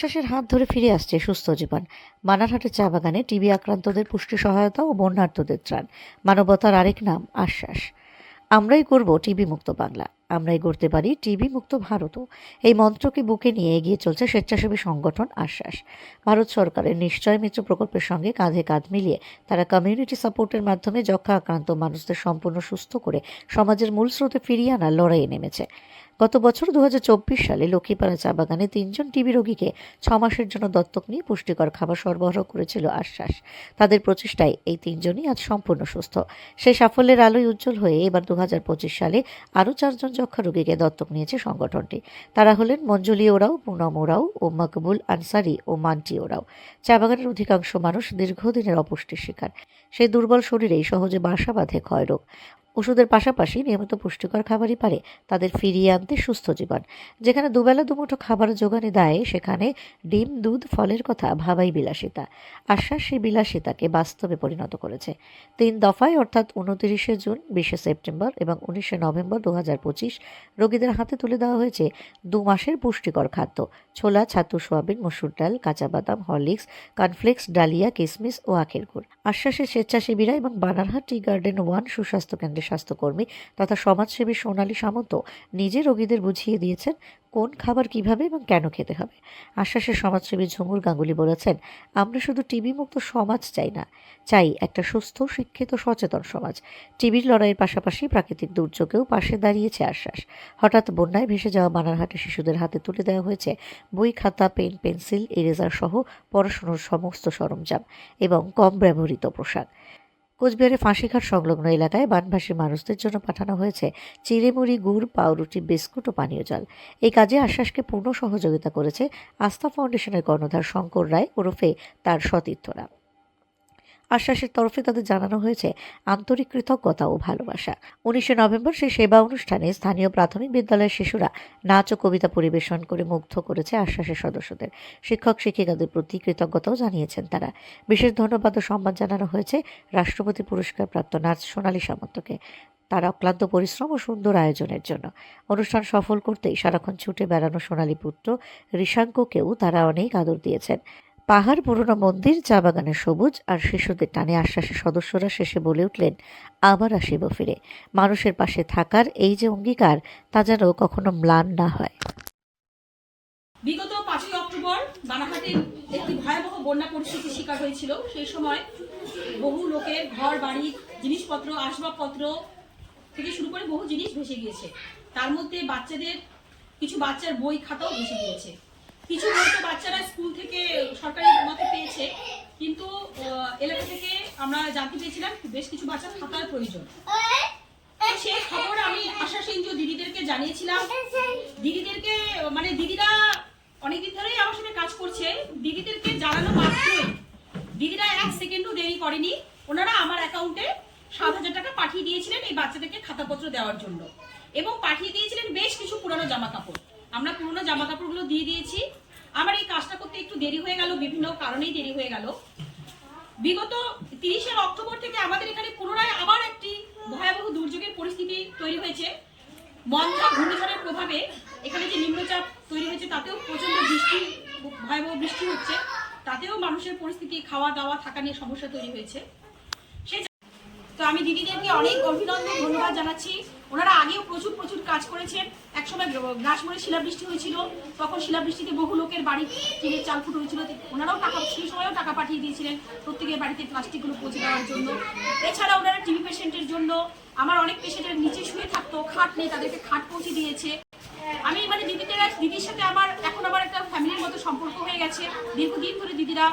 আশ্বাসের হাত ধরে ফিরে আসছে সুস্থ জীবন। মানারহাটের চা বাগানে টিবি আক্রান্তদের পুষ্টি সহায়তা ও বন্যার্থদের ত্রাণ। মানবতার আরেক নাম আশ্বাস। আমরাই করব টিবি মুক্ত বাংলা। আমরাই গড়তে পারি টিবি মুক্ত ভারতও এই মন্ত্রকে বুকে নিয়ে এগিয়ে চলছে স্বেচ্ছাসেবী সংগঠন আশ্বাস। ভারত সরকারের নিশ্চয় মিত্র প্রকল্পের সঙ্গে কাঁধে কাঁধ মিলিয়ে তারা কমিউনিটি সাপোর্টের মাধ্যমে যক্ষা আক্রান্ত মানুষদের সম্পূর্ণ সুস্থ করে সমাজের মূল স্রোতে ফিরিয়ে আনার লড়াইয়ে নেমেছে। গত বছর দুহাজার চব্বিশ সালে লক্ষ্মীপাড়া চা বাগানে তিনজন টিবি রোগীকে ছ মাসের জন্য দত্তক নিয়ে পুষ্টিকর খাবার সরবরাহ করেছিল আশ্বাস। তাদের প্রচেষ্টায় এই তিনজনই আজ সম্পূর্ণ সুস্থ। সেই সাফল্যের আলোয় উজ্জ্বল হয়ে এবার দুহাজার পঁচিশ সালে আরও চারজন যক্ষা রোগীকে দত্তক নিয়েছে সংগঠনটি। তারা হলেন মঞ্জুলি ওরাও, পুনম ওরাও ও মকবুল আনসারি ও মান্টি ওরাও। চা বাগানের অধিকাংশ মানুষ দীর্ঘদিনের অপুষ্টির শিকার। সেই দুর্বল শরীরেই সহজে বাসা বাঁধে ক্ষয়রোগ ওষুধের পাশাপাশি নিয়মিত পুষ্টিকর খাবারই পারে তাদের ফিরিয়ে আনতে সুস্থ জীবন। যেখানে দুবেলা দুমুঠো খাবার জোগানে দেয়, সেখানে ডিম, দুধ, ফলের কথা ভাবাই বিলাসিতা। আশ্বাস সেই বিলাসিতাকে বাস্তবে পরিণত করেছে। তিন দফায়, অর্থাৎ উনতিরিশে জুন, বিশে সেপ্টেম্বর এবং উনিশে নভেম্বর দু হাজার পঁচিশ, রোগীদের হাতে তুলে দেওয়া হয়েছে দু মাসের পুষ্টিকর খাদ্য। ছোলা, ছাতু, সোয়াবিন, মসুর ডাল, কাঁচা বাদাম, হরলিক্স, কর্নফ্লেক্স, ডালিয়া, কিসমিস ও আখের গুড়। আশ্বাসের স্বেচ্ছাসেবীরা এবং বানারহাট টি গার্ডেন ওয়ান সুস্বাস্থ্য কেন্দ্রের স্বাস্থ্যকর্মী তথা সমাজসেবী সোনালী সামন্ত নিজে রোগীদের বুঝিয়ে দিয়েছেন কোন খাবার কীভাবে এবং কেন খেতে হবে। আশ্বাসের সমাজসেবী ঝুমুর গাঙ্গুলি বলেছেন, আমরা শুধু টিবি মুক্ত সমাজ চাই না, চাই একটা সুস্থ, শিক্ষিত, সচেতন সমাজ। টিবির লড়াইয়ের পাশাপাশি প্রাকৃতিক দুর্যোগেও পাশে দাঁড়িয়েছে আশ্বাস। হঠাৎ বন্যায় ভেসে যাওয়া বানারহাটে শিশুদের হাতে তুলে দেওয়া হয়েছে বই, খাতা, পেন, পেন্সিল ইরেজার সহ পড়াশুনোর সমস্ত সরঞ্জাম এবং কম ব্যবহৃত পোশাক। কোচবিহারে ফাঁসিঘাট সংলগ্ন এলাকায় বানভাসী মানুষদের জন্য পাঠানো হয়েছে চিড়েমুড়ি, গুড়, পাউরুটি, বিস্কুট ও পানীয় জল। এই কাজে আশ্বাসকে পূর্ণ সহযোগিতা করেছে আস্থা ফাউন্ডেশনের কর্ণধার শঙ্কর রায় ওরফে তার সতীর্থরা। আশ্বাসের তরফে তাদের জানানো হয়েছে আন্তরিক কৃতজ্ঞতা ও ভালোবাসা। উনিশে নভেম্বর সেই সেবা অনুষ্ঠানে স্থানীয় প্রাথমিক বিদ্যালয়ের শিশুরা নাচ ও কবিতা পরিবেশন করে মুগ্ধ করেছে আশ্বাসের সদস্যদের। শিক্ষক, শিক্ষিকাদের প্রতি কৃতজ্ঞতাও জানিয়েছেন তারা। বিশেষ ধন্যবাদ ও সম্মান জানানো হয়েছে রাষ্ট্রপতি পুরস্কার প্রাপ্ত নার্স সোনালী সামন্তকে। তার অক্লান্ত পরিশ্রম ও সুন্দর আয়োজনের জন্য। অনুষ্ঠান সফল করতেই সারাক্ষণ ছুটে বেড়ানো সোনালী পুত্র ঋষাঙ্ককেও তারা অনেক আদর দিয়েছেন। পাহাড়, পুরনো মন্দির, চা বাগানে সবুজ, আর শিশুদের টানে আশ্বাসের সদস্যরা শেষে বলে উঠলেন, আবার আসিব ফিরে। মানুষের পাশে থাকার এই যে অঙ্গীকার, তা যেন কখনো ম্লান না হয়। বিগত পাঁচই অক্টোবর একটি ভয়াবহ বন্যা শিকার হয়েছিল। সেই সময় বহু লোকের ঘর, বাড়ি, জিনিসপত্র, আসবাবপত্র থেকে শুরু করে বহু জিনিস ভেসে গিয়েছে। তার মধ্যে বাচ্চাদের, কিছু বাচ্চার বই খাতাও ভেসে গিয়েছে। কিছু হয়তো বাচ্চারা স্কুল থেকে সরকারি মতে পেয়েছে, কিন্তু এলাকা থেকে আমরা জানতে পেরেছিলাম বেশ কিছু বাচ্চা থাকার প্রয়োজন। সেই খবর আমি আশা সিংহ দিদিদেরকে জানিয়েছিলাম। দিদিদেরকে মানে দিদিরা অনেকদিন ধরেই আমার সঙ্গে কাজ করছে, দিদিদেরকে জানানো মাত্রই। দিদিরা এক সেকেন্ডও দেরি করেনি, ওনারা আমার অ্যাকাউন্টে সাত হাজার টাকা পাঠিয়ে দিয়েছিলেন এই বাচ্চাদেরকে খাতাপত্র দেওয়ার জন্য। এবং পাঠিয়ে দিয়েছিলেন বেশ কিছু পুরনো জামা কাপড় আমরা পুরনো জামা কাপড়গুলো দিয়ে দিয়েছি। আমার এই কাজটা করতে একটু দেরি হয়ে গেল, বিভিন্ন কারণেই দেরি হয়ে গেল। বিগত তিরিশে অক্টোবর থেকে আমাদের এখানে পুনরায় আবার একটি ভয়াবহ দুর্যোগের পরিস্থিতি তৈরি হয়েছে। মন্থা ঘূর্ণিঝড়ের প্রভাবে এখানে যে নিম্নচাপ তৈরি হয়েছে, তাতেও প্রচণ্ড বৃষ্টি, ভয়াবহ বৃষ্টি হচ্ছে। তাতেও মানুষের পরিস্থিতি খাওয়া দাওয়া থাকা নিয়ে সমস্যা তৈরি হয়েছে। তো আমি দিদিদেরকে অনেক অভিনন্দন, ধন্যবাদ জানাচ্ছি। ওনারা আগেও প্রচুর প্রচুর কাজ করেছেন। একসময় গ্রাসমরে শিলাবৃষ্টি হয়েছিল, তখন শিলাবৃষ্টিতে বহু লোকের বাড়ি থেকে চাল ফুট হয়েছিল ওনারাও টাকা, সেই সময়ও টাকা পাঠিয়ে দিয়েছিলেন প্রত্যেকের বাড়িতে প্লাস্টিকগুলো পৌঁছে দেওয়ার জন্য। এছাড়া ওনারা টিবি পেশেন্টের জন্য, আমার অনেক পেশেন্টের নিচে শুয়ে থাকতো, খাট নেই, তাদেরকে খাট পৌঁছে দিয়েছে। আমি মানে দিদিদের দিদির সাথে আমার এখন আমার একটা ফ্যামিলির মতো সম্পর্ক হয়ে গেছে। দীর্ঘদিন ধরে দিদিরা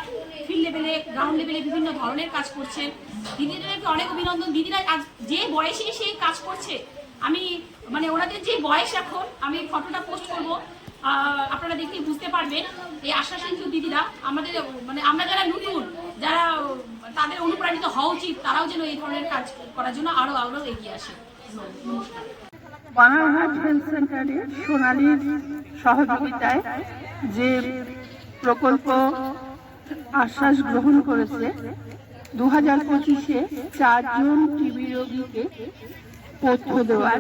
ফিল্ড লেভেলে গ্রাউন্ড লেভেলে বিভিন্ন ধরনের কাজ করছেন। দিদিদেরকে অনেক অভিনন্দন। দিদিরা আজ যে বয়সে সেই কাজ করছে, আমি মানে ওনাদের যে বয়স এখন, আমি ফটোটা পোস্ট করব। আপনারা দেখে বুঝতে পারবেন, এই আশা সিন্ধু দিদিরা আমাদের মানে আমরা যারা নতুন, যারা তাদের অনুপ্রাণিত হওয়া উচিত, তারাও যেন এই ধরনের কাজ করার জন্য আরও আরও এগিয়ে আসে। নমস্কার। বানারহাট হেলথ সেন্টারে সোনালীর সহযোগিতায় যে প্রকল্প আশ্বাস গ্রহণ করেছে দু হাজার পঁচিশে চারজন টিবি রোগীকে পথ্য দেওয়ার।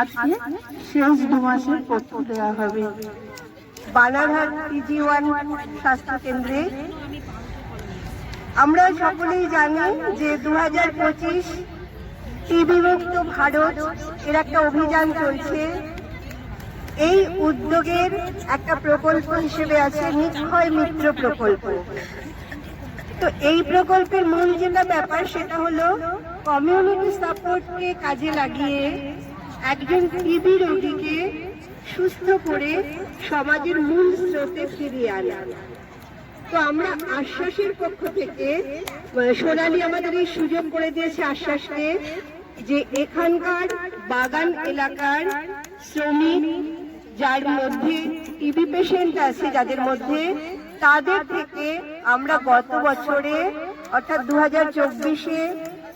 আজকে শেষ দু মাসের পথ্য দেওয়া হবে। বানারহাট পিজি ওয়ান স্বাস্থ্য কেন্দ্রে। আমরা সকলেই জানি যে দু হাজার পঁচিশ টিবি মুক্ত ভারত, এর একটা অভিযান চলছে। এই উদ্যোগের একটা প্রকল্প হিসেবে আছে নিক্ষয় মিত্র প্রকল্প। তো এই প্রকল্পের মূল যেটা ব্যাপার, সেটা হলো কমিউনিটি সাপোর্টকে কাজে লাগিয়ে একজন টিবি রোগীকে সুস্থ করে সমাজের মূল স্রোতে ফিরিয়ে আনা। তো আমরা আশ্বাসের পক্ষ থেকে সোনালী আমাদের এই সুযোগ করে দিয়েছে আশ্বাসকে। যে এখানকার বাগান এলাকার শ্রমিক, যার মধ্যে টিবি পেশেন্ট আছে, যাদের মধ্যে তাদের থেকে আমরা গত বছরে, অর্থাৎ দু হাজার চব্বিশে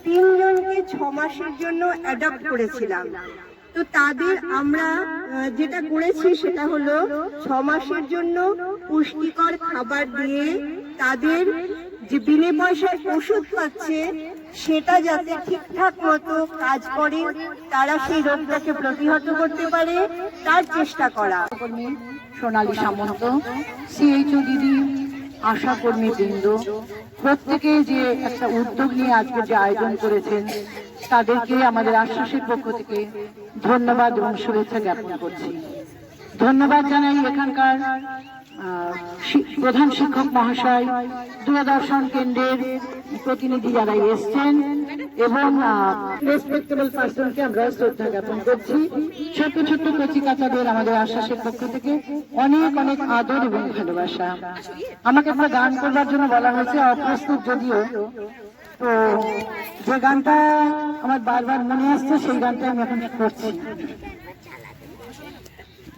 তিনজনকে ছ মাসের জন্য অ্যাডপ্ট করেছিলাম। তো তাদের আমরা যেটা করেছি সেটা হলো ছ মাসের জন্য পুষ্টিকর খাবার দিয়ে তাদের যে বিনে পয়সায় ওষুধ পাচ্ছে সেটা যাতে ঠিকঠাক মতো কাজ করে, তারা সেই রোগটাকে প্রতিহত করতে পারে, তার চেষ্টা করা। সোনালী সামন্ত সিএইচও দিদি, আশা কর্মী বৃন্দ, প্রত্যেকে যে একটা উদ্যোগ নিয়ে আজকে যে আয়োজন করেছেন, তাদেরকে আমাদের আশ্বাসের পক্ষ থেকে ধন্যবাদ এবং শুভেচ্ছা জ্ঞাপন করছি। ধন্যবাদ জানাই এখানকার প্রধান শিক্ষক মহাশয়, দূরদর্শন কেন্দ্রের প্রতিনিধি যারা এসছেন এবং রেসপেক্টেবল পার্সনকে আমরা শ্রদ্ধা জ্ঞাপন করছি। ছোট ছোট কচি কাচাদের আমাদের আশ্বাসের পক্ষ থেকে অনেক অনেক আদর এবং ভালোবাসা। আমাকে একটা গান করবার জন্য বলা হয়েছে, অপ্রস্তুত যদিও। তো যে গানটা আমার বারবার মনে আসছে, সেই গানটা আমি এখন করছি।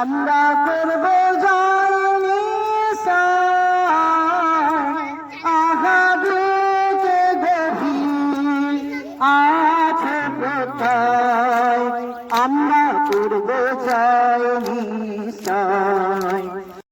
আমরা করব।